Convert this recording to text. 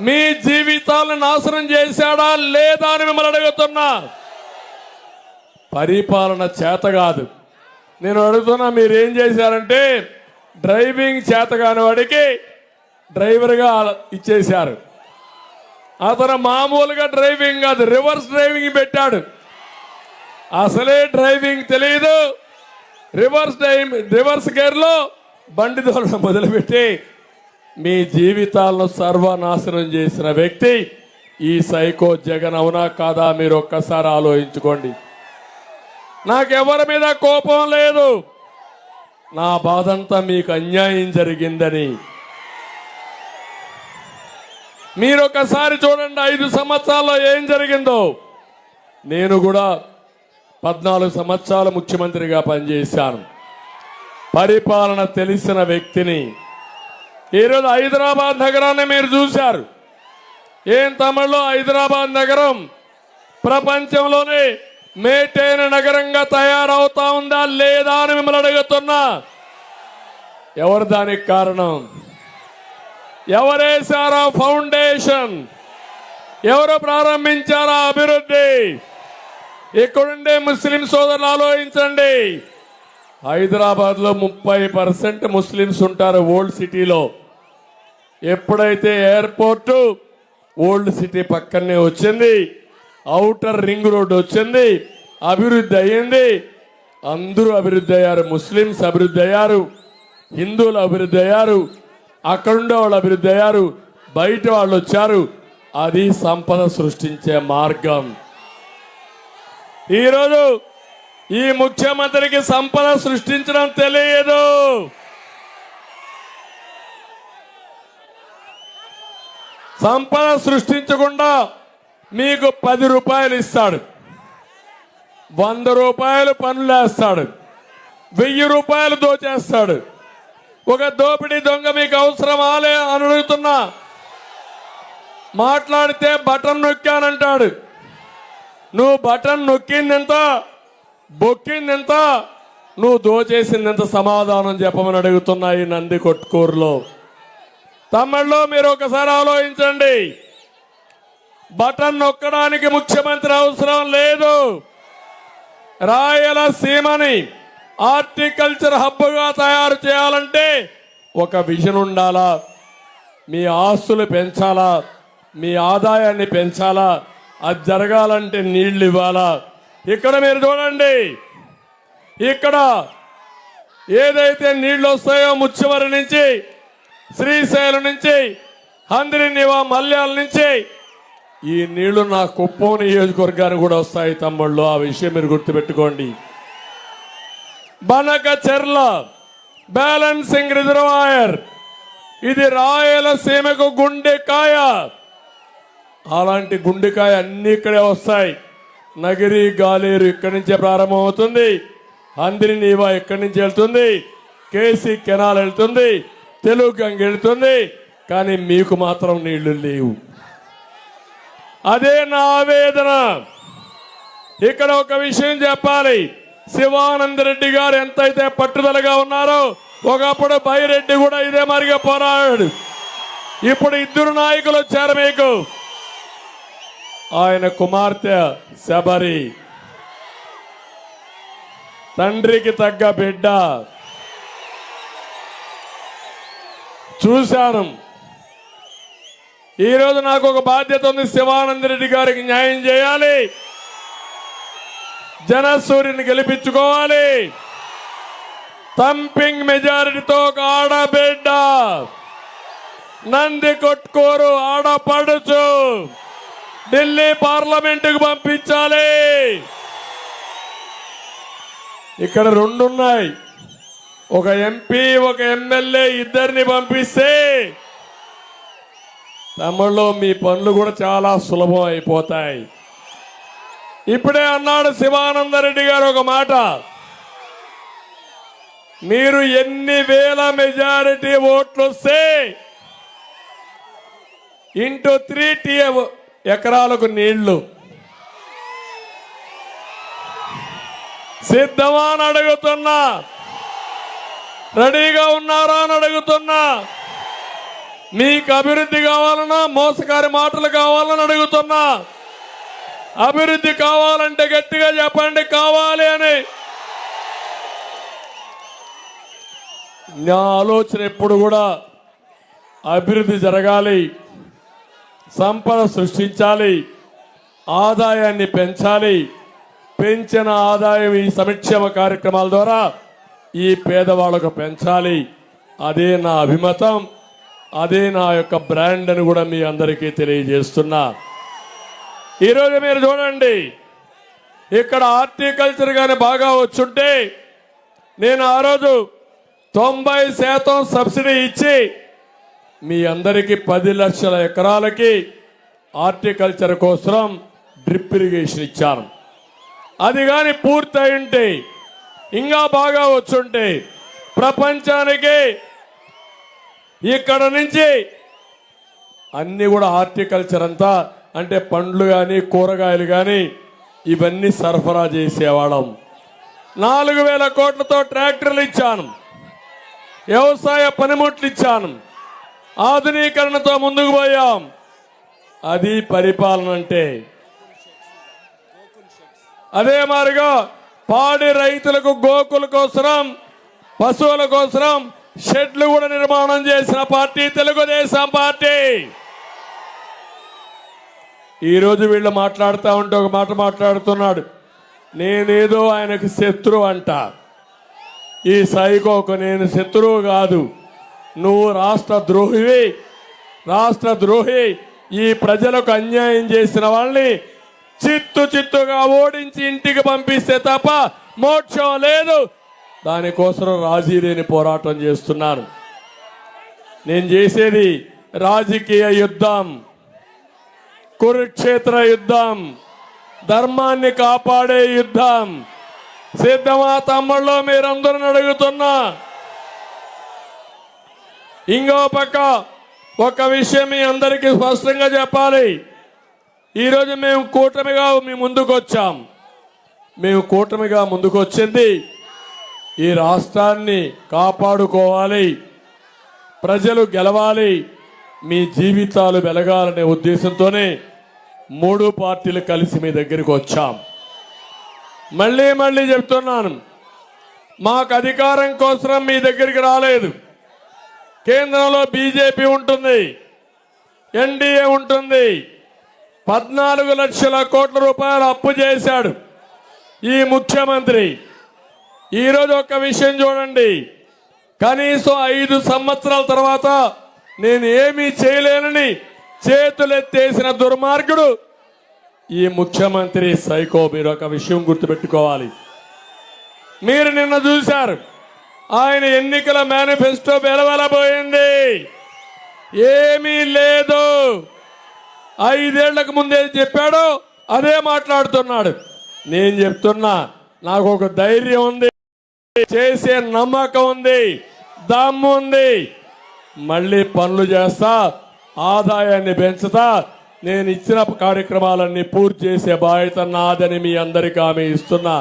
మీ జీవితాలను నాశనం చేశాడా లేదా అని మిమ్మల్ని అడుగుతున్నా. పరిపాలన చేత కాదు. నేను అడుగుతున్నా మీరేం చేశారంటే డ్రైవింగ్ చేత కాని వాడికి డ్రైవర్గా ఇచ్చేశారు. అతను మామూలుగా డ్రైవింగ్ కాదు రివర్స్ డ్రైవింగ్ పెట్టాడు. అసలే డ్రైవింగ్ తెలియదు రివర్స్ డ్రైవ్ రివర్స్ గేర్లో బండి దోలడం మొదలుపెట్టి మీ జీవితాలను సర్వనాశనం చేసిన వ్యక్తి ఈ సైకో జగన్ అవునా కాదా మీరు ఒక్కసారి ఆలోచించుకోండి. నాకెవరి మీద కోపం లేదు. నా బాధంతా మీకు అన్యాయం జరిగిందని. మీరు ఒకసారి చూడండి ఐదు సంవత్సరాల్లో ఏం జరిగిందో. నేను కూడా పద్నాలుగు సంవత్సరాలు ముఖ్యమంత్రిగా పనిచేశాను. పరిపాలన తెలిసిన వ్యక్తిని ఈరోజు హైదరాబాద్ నగరాన్ని మీరు చూశారు. ఏం తమిళలో హైదరాబాద్ నగరం? ప్రపంచంలోనే మేటైన నగరంగా తయారవుతా ఉందా లేదా అని మిమ్మల్ని అడుగుతున్నా. ఎవరు దానికి కారణం? ఎవరేశారా ఫౌండేషన్? ఎవరు ప్రారంభించారా అభివృద్ధి? ఇక్కడుండే ముస్లిం సోదరులు ఆలోచించండి. హైదరాబాద్లో ముప్పై పర్సెంట్ ముస్లిమ్స్ ఉంటారు ఓల్డ్ సిటీలో. ఎప్పుడైతే ఎయిర్పోర్టు ఓల్డ్ సిటీ పక్కనే వచ్చింది అవుటర్ రింగ్ రోడ్ వచ్చింది అభివృద్ధి అయ్యింది అందరూ అభివృద్ధి అయ్యారు ముస్లిమ్స్ అభివృద్ధి అయ్యారు హిందువులు అభివృద్ధి అయ్యారు అక్కడుండే వాళ్ళు అభివృద్ధి అయ్యారు బయట వాళ్ళు వచ్చారు అది సంపద సృష్టించే మార్గం. ఈరోజు ఈ ముఖ్యమంత్రికి సంపద సృష్టించడం తెలియదు. సంపద సృష్టించకుండా మీకు పది రూపాయలు ఇస్తాడు. వంద రూపాయలు పనులేస్తాడు వెయ్యి రూపాయలు దోచేస్తాడు. ఒక దోపిడీ దొంగ మీకు అవసరమా లే అని అడుగుతున్నా. మాట్లాడితే బటన్ నొక్కానంటాడు. నువ్వు బటన్ నొక్కిందెంత? బొక్కిందెంత? నువ్వు దోచేసిందెంత సమాధానం చెప్పమని అడుగుతున్నా ఈ నంది కొట్టుకూరులో తమిళ్ళో మీరు ఒకసారి ఆలోచించండి. బటన్ నొక్కడానికి ముఖ్యమంత్రి అవసరం లేదు. రాయలసీమని హార్టికల్చర్ హబ్గా తయారు చేయాలంటే ఒక విజన్ ఉండాలా? మీ ఆస్తులు పెంచాలా? మీ ఆదాయాన్ని పెంచాలా? అది జరగాలంటే నీళ్ళు ఇవ్వాలా? ఇక్కడ మీరు చూడండి. ఇక్కడ ఏదైతే నీళ్ళు వస్తాయో ముచ్చవరి నుంచి శ్రీశైలం నుంచి హంద్రి నివా మల్యాల నుంచి ఈ నీళ్ళు నా కుప్పం నియోజకవర్గానికి కూడా వస్తాయి తమ్ముళ్ళు. ఆ విషయం మీరు గుర్తుపెట్టుకోండి. బనక చెర్ల బ్యాలెన్సింగ్ రిజర్వాయర్ ఇది రాయలసీమకు గుండెకాయ. అలాంటి గుండెకాయ అన్ని ఇక్కడే వస్తాయి. నగిరి గాలేరు ఇక్కడి నుంచే ప్రారంభమవుతుంది. అందిరి నీవా ఇక్కడి నుంచి వెళ్తుంది. కేసీ కెనాల్ వెళ్తుంది. తెలుగు గంగెడుతుంది కానీ మీకు మాత్రం నీళ్ళు లేవు. అదే నా ఆవేదన. ఇక్కడ ఒక విషయం చెప్పాలి. శివానంద రెడ్డి గారు ఎంతైతే పట్టుదలగా ఉన్నారో ఒకప్పుడు బైరెడ్డి కూడా ఇదే మరిగా పోరాడాడు. ఇప్పుడు ఇద్దరు నాయకులు వచ్చారు మీకు. ఆయన కుమార్తె శబరి. తండ్రికి తగ్గ బిడ్డ. చూశాను. ఈరోజు నాకు ఒక బాధ్యత ఉంది. శివానంద రెడ్డి గారికి న్యాయం చేయాలి. జనసూర్యుని గెలిపించుకోవాలి. తంపింగ్ మెజారిటీతో ఒక ఆడబిడ్డ. నంది కొట్టుకోరు ఆడపడుచు. ఢిల్లీ పార్లమెంటుకు పంపించాలి. ఇక్కడ రెండు ఉన్నాయి ఒక ఎంపీ ఒక ఎమ్మెల్యే ఇద్దరిని పంపిస్తే తమిళలో మీ పనులు కూడా చాలా సులభం అయిపోతాయి. ఇప్పుడే అన్నాడు శివానందరెడ్డి గారు ఒక మాట. మీరు ఎన్ని వేల మెజారిటీ ఓట్లు వస్తే ఇంటూ త్రీ టీ ఎకరాలకు నీళ్ళు. సిద్ధమా అని అడుగుతున్నా. రెడీగా ఉన్నారా అని అడుగుతున్నా. మీకు అభివృద్ధి కావాలన్నా మోసకారి మాటలు కావాలని అడుగుతున్నా. అభివృద్ధి కావాలంటే గట్టిగా చెప్పండి కావాలి అని. నా ఆలోచన ఎప్పుడు కూడా అభివృద్ధి జరగాలి సంపద సృష్టించాలి ఆదాయాన్ని పెంచాలి పెంచిన ఆదాయం ఈ సంక్షేమ కార్యక్రమాల ద్వారా ఈ పేదవాళ్ళకు పెంచాలి. అదే నా అభిమతం. అదే నా యొక్క బ్రాండ్ అని కూడా మీ అందరికీ తెలియజేస్తున్నా. ఈరోజు మీరు చూడండి. ఇక్కడ హార్టికల్చర్ కానీ బాగా వచ్చుంటే నేను ఆ రోజు తొంభై శాతం సబ్సిడీ ఇచ్చి మీ అందరికీ పది లక్షల ఎకరాలకి హార్టికల్చర్ కోసం డ్రిప్ ఇరిగేషన్ ఇచ్చాను. అది కానీ పూర్తయి ఉంటే ఇంకా బాగా వచ్చుంటే ప్రపంచానికి ఇక్కడ నుంచి అన్నీ కూడా హార్టికల్చర్ అంతా అంటే పండ్లు కానీ కూరగాయలు కానీ ఇవన్నీ సరఫరా చేసేవాళ్ళం. నాలుగు వేల కోట్లతో ట్రాక్టర్లు ఇచ్చాను. వ్యవసాయ పనిముట్లు ఇచ్చాను. ఆధునీకరణతో ముందుకు పోయాం. అది పరిపాలన అంటే. అదే మారిగా పాడి రైతులకు గోకుల కోసరం పశువుల కోసరం షెడ్లు కూడా నిర్మాణం చేసిన పార్టీ తెలుగుదేశం పార్టీ. ఈరోజు వీళ్ళు మాట్లాడుతూ ఉంటే ఒక మాట మాట్లాడుతున్నాడు. నేనేదో ఆయనకు శత్రువు అంట. ఈ సైకోకు నేను శత్రువు కాదు. నువ్వు రాష్ట్ర ద్రోహివి. రాష్ట్ర ద్రోహి. ఈ ప్రజలకు అన్యాయం చేసిన వాళ్ళని చిత్తు చిత్తుగా ఓడించి ఇంటికి పంపిస్తే తప్ప మోక్షం లేదు. దానికోసం రాజీ లేని పోరాటం చేస్తున్నాను. నేను చేసేది రాజకీయ యుద్ధం కురుక్షేత్ర యుద్ధం ధర్మాన్ని కాపాడే యుద్ధం. సిద్ధమా తమ్ముళ్ళు మీరందరూ అడుగుతున్నా. ఇంకో పక్క ఒక విషయం మీ అందరికీ స్పష్టంగా చెప్పాలి. ఈరోజు మేము కూటమిగా మీ ముందుకు వచ్చాం. మేము కూటమిగా ముందుకు వచ్చింది. ఈ రాష్ట్రాన్ని కాపాడుకోవాలి. ప్రజలు గెలవాలి. మీ జీవితాలు వెలగాలనే ఉద్దేశంతోనే మూడు పార్టీలు కలిసి మీ దగ్గరికి వచ్చాం. మళ్ళీ మళ్ళీ చెప్తున్నాను. మాకు అధికారం కోసం మీ దగ్గరికి రాలేదు. కేంద్రంలో బీజేపీ ఉంటుంది. ఎన్డీఏ ఉంటుంది. పద్నాలుగు లక్షల కోట్ల రూపాయలు అప్పు చేశాడు ఈ ముఖ్యమంత్రి. ఈరోజు ఒక విషయం చూడండి. కనీసం ఐదు సంవత్సరాల తర్వాత నేను ఏమీ చేయలేనని చేతులెత్తేసిన దుర్మార్గుడు ఈ ముఖ్యమంత్రి సైకో. మీరు ఒక విషయం గుర్తుపెట్టుకోవాలి. మీరు నిన్న చూశారు ఆయన ఎన్నికల మేనిఫెస్టో వెలవలబోయింది. ఏమీ లేదు. ఐదేళ్ళకు ముందే చెప్పాడో అదే మాట్లాడుతున్నాడు. నేను చెప్తున్నా నాకు ఒక ధైర్యం ఉంది చేసే నమ్మకం ఉంది దమ్ము ఉంది. మళ్ళీ పనులు చేస్తా ఆదాయాన్ని పెంచుతా నేను ఇచ్చిన కార్యక్రమాలన్నీ పూర్తి చేసే బాధ్యత నాదని మీ అందరికీ ఆమె ఇస్తున్నా.